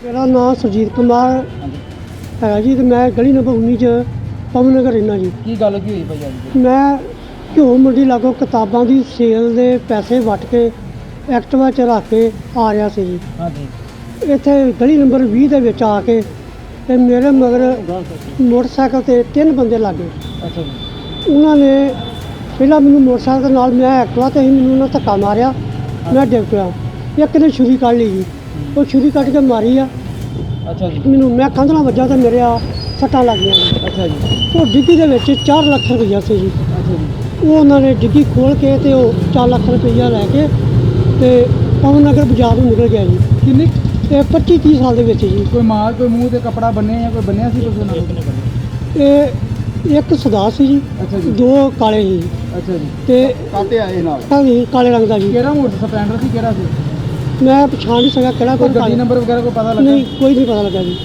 ਮੇਰਾ ਨਾਮ ਸੁਰਜੀਤ ਕੁਮਾਰ ਹੈਗਾ ਜੀ ਤੇ ਮੈਂ ਗਲੀ ਨੰਬਰ 19 ਚ ਪਵਨ ਨਗਰ ਰਹਿਣਾ ਜੀ। ਕੀ ਗੱਲ ਕੀ ਹੋਈ ਭਾਈ ਅੱਜ? ਮੈਂ ਘਿਓ ਮੰਡੀ ਲਾਗੋਂ ਕਿਤਾਬਾਂ ਦੀ ਸੇਲ ਦੇ ਪੈਸੇ ਵਟ ਕੇ ਐਕਟਿਵਾ ਚ ਰੱਖ ਕੇ ਆ ਰਿਹਾ ਸੀ ਜੀ। ਹਾਂਜੀ। ਇੱਥੇ ਗਲੀ ਨੰਬਰ 20 ਦੇ ਵਿੱਚ ਆ ਕੇ ਤੇ ਮੇਰੇ ਮਗਰ ਮੋਟਰਸਾਈਕਲ ਤੇ ਤਿੰਨ ਬੰਦੇ ਲੱਗੇ ਅੱਛਾ ਜੀ। ਉਹਨਾਂ ਨੇ ਪਹਿਲਾਂ ਮੈਨੂੰ ਮੋਟਰਸਾਈਕਲ ਨਾਲ ਮੈਂ ਐਕਟਿਵਾ ਤੇ ਹੀ ਮੈਨੂੰ ਉਹਨਾਂ ਧੱਕਾ ਮਾਰਿਆ ਮੈਂ ਡਿੱਗ ਪਿਆ। ਇੱਕ ਨੇ ਛੁਰੀ ਕੱਢ ਲਈ ਜੀ। ਉਹ ਛੁਰੀ ਕੱਢ ਕੇ ਮਾਰੀ ਆ। ਅੱਛਾ ਜੀ। ਮੈਨੂੰ ਮੈਂ ਕੰਧ ਨਾਲ ਵੱਜਾ ਤੇ ਮੇਰੇ ਆ ਸੱਟਾਂ ਲੱਗ ਗਈਆਂ। ਜੀ। ਅੱਛਾ ਜੀ। ਉਹ ਡਿੱਗੀ ਦੇ ਵਿੱਚ 4 ਲੱਖ ਰੁਪਈਆ ਸੀ ਜੀ। ਅੱਛਾ ਜੀ। ਉਹ ਉਹਨਾਂ ਨੇ ਡਿੱਗੀ ਖੋਲ ਕੇ ਤੇ ਉਹ 4 ਲੱਖ ਰੁਪਈਆ ਲੈ ਕੇ ਤੇ ਪਵਨ ਨਗਰ ਬਾਜ਼ਾਰ ਨੂੰ ਨਿਕਲ ਗਿਆ ਜੀ। ਕਿੰਨੀ? ਇਹ 25 30 ਸਾਲ ਦੇ ਵਿੱਚ ਜੀ। ਕੋਈ ਮਾਲ ਕੋਈ ਮੂੰਹ ਤੇ ਕਪੜਾ ਬੰਨਿਆ ਜਾਂ ਕੋਈ ਬੰਨਿਆ ਸੀ ਕੁਝ ਉਹਨਾਂ ਨੂੰ ਇਹ ਇੱਕ ਸਦਾ ਸੀ ਜੀ। ਅੱਛਾ ਜੀ। ਦੋ ਕਾਲੇ ਸੀ। ਜੀ। ਅੱਛਾ ਜੀ। ਤੇ ਕਾਤੇ ਆਏ ਨਾਲ? ਹਾਂਜੀ ਕਾਲੇ ਰੰਗ ਦਾ ਜੀ। ਕਿਹੜਾ ਮੋਟਰ ਸਪਲੈਂਡਰ ਸੀ ਕਿਹੜਾ ਸੀ? ਮੈਂ ਪਛਾਣ ਨਹੀਂ ਸਕਿਆ ਕਿਹੜਾ ਕੋਈ ਗੱਡੀ ਨੰਬਰ ਵਗੈਰਾ ਕੋਈ ਪਤਾ ਲੱਗਾ? ਨਹੀਂ ਕੋਈ ਨਹੀਂ ਪਤਾ ਲੱਗਾ ਜੀ।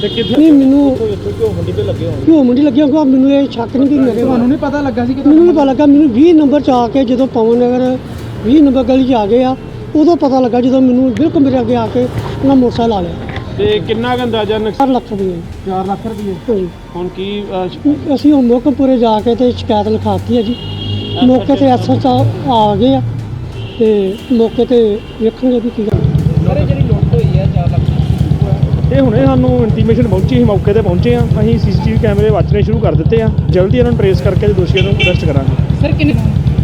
ਤੇ ਕਿੱਥੇ ਨਹੀਂ ਮੈਨੂੰ ਕਿਉਂ ਮੰਡੀ ਤੇ ਲੱਗੇ ਮੰਡੀ ਕਿਉਂਕਿ ਮੈਨੂੰ ਇਹ ਸ਼ੱਕ ਨਹੀਂ ਕਿ ਮੇਰੇ ਤੁਹਾਨੂੰ ਨਹੀਂ ਪਤਾ ਲੱਗਾ ਸੀ ਕਿ ਮੈਨੂੰ ਨਹੀਂ ਪਤਾ ਲੱਗਾ ਮੈਨੂੰ 20 ਨੰਬਰ ਚ ਆ ਕੇ ਜਦੋਂ ਪਵਨ ਨਗਰ 20 ਨੰਬਰ ਗਲੀ ਚ ਆ ਗਏ ਆ ਉਦੋਂ ਪਤਾ ਲੱਗਾ ਜਦੋਂ ਮੈਨੂੰ ਬਿਲਕੁਲ ਮੇਰੇ ਅੱਗੇ ਆ ਕੇ ਉਹਨਾਂ ਮੋਟਰਸਾਈਕਲ ਆ ਲਿਆ। ਤੇ ਕਿੰਨਾ ਕੁ ਅੰਦਾਜ਼ਾ ਨੁਕਸਾਨ 4 ਲੱਖ ਰੁਪਏ। 4 ਲੱਖ ਰੁਪਏ। ਹਾਂਜੀ। ਹੁਣ ਕੀ ਅਹ, ਅਸੀਂ ਹੁਣ ਮੋਕਮਪੁਰੇ ਜਾ ਕੇ ਤੇ ਸ਼ਿਕਾਇਤ ਲਿਖਾਤੀ ਹੈ ਜੀ। ਮੌਕੇ ਤੇ ਐਸਐਸ ਆ ਗਏ ਆ। ਤੇ ਮੌਕੇ ਤੇ ਵੇਖਣਗੇ ਵੀ ਕੀ ਗੱਲ। ਸਾਰੇ ਜਿਹੜੀ ਲੁੱਟ ਹੋਈ ਹੈ 4 ਲੱਖ ਇਹ ਹੁਣੇ ਸਾਨੂੰ ਇੰਟੀਮੇਸ਼ਨ ਪਹੁੰਚੀ ਸੀ ਮੌਕੇ ਤੇ ਪਹੁੰਚੇ ਆ ਅਸੀਂ ਸੀਸੀਟੀਵੀ ਕੈਮਰੇ ਵਾਚਣੇ ਸ਼ੁਰੂ ਕਰ ਦਿੱਤੇ ਆ। ਜਲਦੀ ਇਹਨਾਂ ਨੂੰ ਟਰੇਸ ਕਰਕੇ ਤੇ ਦੋਸ਼ੀਆਂ ਨੂੰ ਅਰੈਸਟ ਕਰਾਂਗੇ। ਸਰ ਕਿੰਨੇ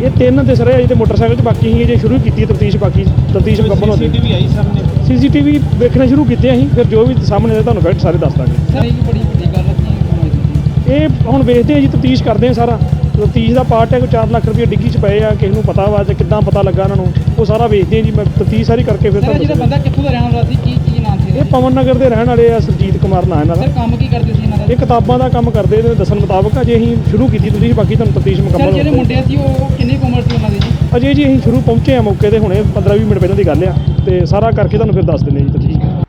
ਇਹ ਤਿੰਨ ਤੇ ਸਰ ਅਜੇ ਤੇ ਮੋਟਰਸਾਈਕਲ 'ਚ ਬਾਕੀ ਸੀ ਜੇ ਸ਼ੁਰੂ ਕੀਤੀ ਤਫਤੀਸ਼ ਬਾਕੀ ਤਫਤੀਸ਼ ਮੁਕੰਮਲ ਹੁੰਦੀ ਸੀਸੀਟੀਵੀ ਆਈ ਸਾਹਮਣੇ? ਸੀਸੀਟੀਵੀ ਵੇਖਣੇ ਸ਼ੁਰੂ ਕੀਤੇ ਅਸੀਂ ਫਿਰ ਜੋ ਵੀ ਸਾਹਮਣੇ ਆਇਆ ਤੁਹਾਨੂੰ ਫੈਕਟ ਸਾਰੇ ਦੱਸ ਦਾਂਗੇ। ਸਰ ਇਹ ਬੜੀ ਵੱਡੀ ਗੱਲ ਸੀ ਇਹ ਹੁਣ ਵੇਖਦੇ ਆ ਜੀ ਤਫਤੀਸ਼ ਕਰਦੇ ਆ ਸਾਰਾ। ਤਫਤੀਸ਼ ਦਾ ਪਾਰਟ ਹੈ ਕੋਈ 4 ਲੱਖ ਰੁਪਏ ਡਿੱਗੀ 'ਚ ਪਏ ਆ ਕਿਸੇ ਨੂੰ ਪਤਾ ਵਾ ਜਾਂ ਕਿੱਦਾਂ ਪਤਾ ਲੱਗਾ ਉਹਨਾਂ ਨੂੰ ਉਹ ਸਾਰਾ ਵੇਖਦੇ ਆ ਜੀ ਮੈਂ ਤਫਤੀਸ਼ ਸਾਰੀ ਕਰਕੇ ਫਿਰ ਸਰ ਜਿਹੜਾ। ਬੰਦਾ ਕਿੱਥੋਂ ਦਾ ਰਹਿਣ ਵਾਲਾ ਸੀ ਕੀ ਕੀ ਨਾਮ ਸੀ ਇਹ ਪਵਨ ਨਗਰ ਦੇ ਰਹਿਣ ਵਾਲੇ ਆ ਸਰਜੀਤ ਕੁਮਾਰ ਨਾਂ ਇਹਨਾਂ ਦਾ। ਸਰ ਕੰਮ ਕੀ ਕਰਦੇ ਸੀ ਇਹਨਾਂ ਦਾ? ਇਹ ਕਿਤਾਬਾਂ ਦਾ ਕੰਮ ਕਰਦੇ ਨੇ ਦੱਸਣ ਮੁਤਾਬਕ ਅਜੇ ਅਸੀਂ ਸ਼ੁਰੂ ਕੀਤੀ ਤੁਸੀਂ ਬਾਕੀ ਤੁਹਾਨੂੰ ਤਫਤੀਸ਼ ਸਰ ਮੁਕੰਮਲ ਜਿਹੜੇ ਮੁੰਡੇ ਸੀ ਉਹ ਕਿੰਨੀ ਕੁ ਉਮਰ ਸੀ ਉਹਨਾਂ ਦੀ ਜੀ? ਅਜੇ ਜੀ ਅਸੀਂ ਸ਼ੁਰੂ ਪਹੁੰਚੇ ਆ ਮੌਕੇ ਤੇ ਹੁਣੇ 15 20 ਮਿੰਟ ਪਹਿਲਾਂ ਦੀ ਗੱਲ ਆ ਤੇ ਸਾਰਾ ਕਰਕੇ ਤੁਹਾਨੂੰ ਫਿਰ ਦੱਸ ਦਿੰਦੇ ਜੀ ਤਫਤੀਸ਼।